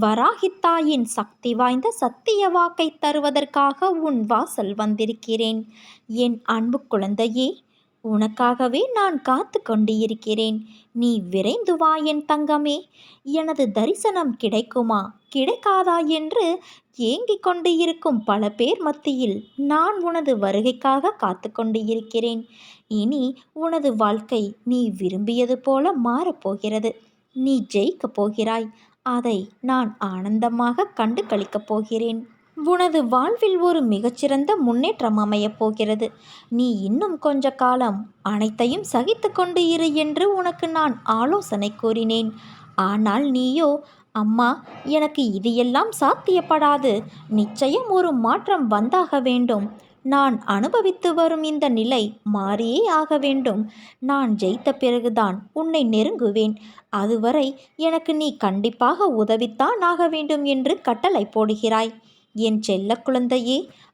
வராகித்தாயின் சக்தி வாய்ந்த சத்திய வாக்கை தருவதற்காக உன் வாசல் வந்திருக்கிறேன். என் அன்பு குழந்தையே உனக்காகவே நான் காத்து கொண்டிருக்கிறேன். நீ விரைந்து வா என் தங்கமே. எனது தரிசனம் கிடைக்குமா? கிடைக்காதா என்று ஏங்கிக் கொண்டு இருக்கும் பல பேர் மத்தியில் நான் உனது வருகைக்காக காத்து கொண்டு இருக்கிறேன் இனி உனது வாழ்க்கை நீ விரும்பியது போல மாறப்போகிறது நீ ஜெயிக்கப் போகிறாய். அதை நான் ஆனந்தமாக கண்டு கழிக்கப் போகிறேன். உனது வாழ்வில் ஒரு மிகச்சிறந்த முன்னேற்றம் அமையப் போகிறது. நீ இன்னும் கொஞ்ச காலம் அனைத்தையும் சகித்து கொண்டு இரு என்று உனக்கு நான் ஆலோசனை கூறினேன். ஆனால் நீயோ அம்மா எனக்கு இது எல்லாம் சாத்தியப்படாது. நிச்சயம் ஒரு மாற்றம் வந்தாக வேண்டும். நான் அனுபவித்து வரும் இந்த நிலை மாறியே ஆக வேண்டும். நான் ஜெயித்த பிறகுதான் உன்னை நெருங்குவேன். அதுவரை எனக்கு நீ கண்டிப்பாக உதவித்தான் ஆக வேண்டும் என்று கட்டளை போடுகிறாய். என் செல்ல குழந்தையே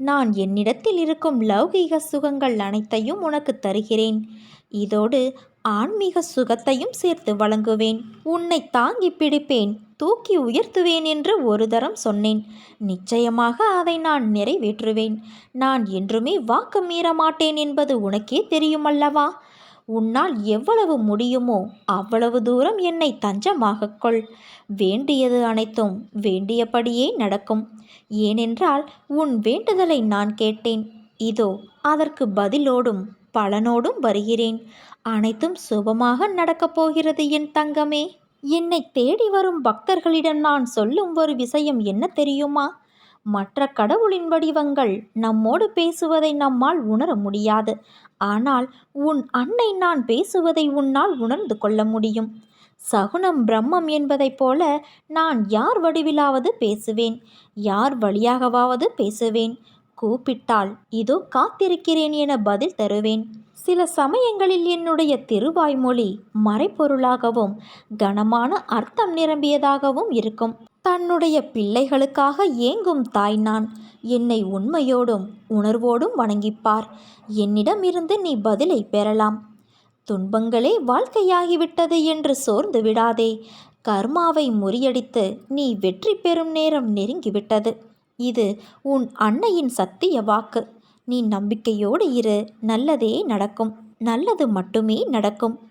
நான் என்னிடத்தில் இருக்கும் லௌகீக சுகங்கள் அனைத்தையும் உனக்கு தருகிறேன். இதோடு ஆன்மீக சுகத்தையும் சேர்த்து வழங்குவேன். உன்னை தாங்கி பிடிப்பேன். தூக்கி உயர்த்துவேன் என்று ஒரு தரம் சொன்னேன். நிச்சயமாக அதை நான் நிறைவேற்றுவேன். நான் என்றுமே வாக்கு மீற மாட்டேன் என்பது உனக்கே தெரியுமல்லவா? உன்னால் எவ்வளவு முடியுமோ அவ்வளவு தூரம் என்னை தஞ்சமாக கொள். வேண்டியது அனைத்தும் வேண்டியபடியே நடக்கும். ஏனென்றால் உன் வேண்டுதலை நான் கேட்டேன். இதோ அதற்கு பதிலோடும் பலனோடும் வருகிறேன். அனைத்தும் சுபமாக நடக்கப் போகிறது என் தங்கமே. என்னை தேடி வரும் பக்தர்களிடம் நான் சொல்லும் ஒரு விஷயம் என்ன தெரியுமா? மற்ற கடவுளின் வடிவங்கள் நம்மோடு பேசுவதை நம்மால் உணர முடியாது. ஆனால் உன் அன்னை நான் பேசுவதை உன்னால் உணர்ந்து கொள்ள முடியும். சகுனம் பிரம்மம் என்பதைப் போல நான் யார் வடிவிலாவது பேசுவேன். யார் வழியாகவாவது பேசுவேன். கூப்பிட்டால் இதோ காத்திருக்கிறேன் என பதில் தருவேன். சில சமயங்களில் என்னுடைய திருவாய்மொழி மறைப்பொருளாகவும் கனமான அர்த்தம் நிரம்பியதாகவும் இருக்கும். தன்னுடைய பிள்ளைகளுக்காக ஏங்கும் தாய் நான். என்னை உண்மையோடும் உணர்வோடும் வணங்கிப்பார். என்னிடமிருந்து நீ பதிலை பெறலாம். துன்பங்களே வாழ்க்கையாகிவிட்டது என்று சோர்ந்து விடாதே. கர்மாவை முறியடித்து நீ வெற்றி பெறும் நேரம் நெருங்கிவிட்டது. இது உன் அன்னையின் சத்திய வாக்கு. நீ நம்பிக்கையோடு இரு. நல்லதே நடக்கும். நல்லது மட்டுமே நடக்கும்.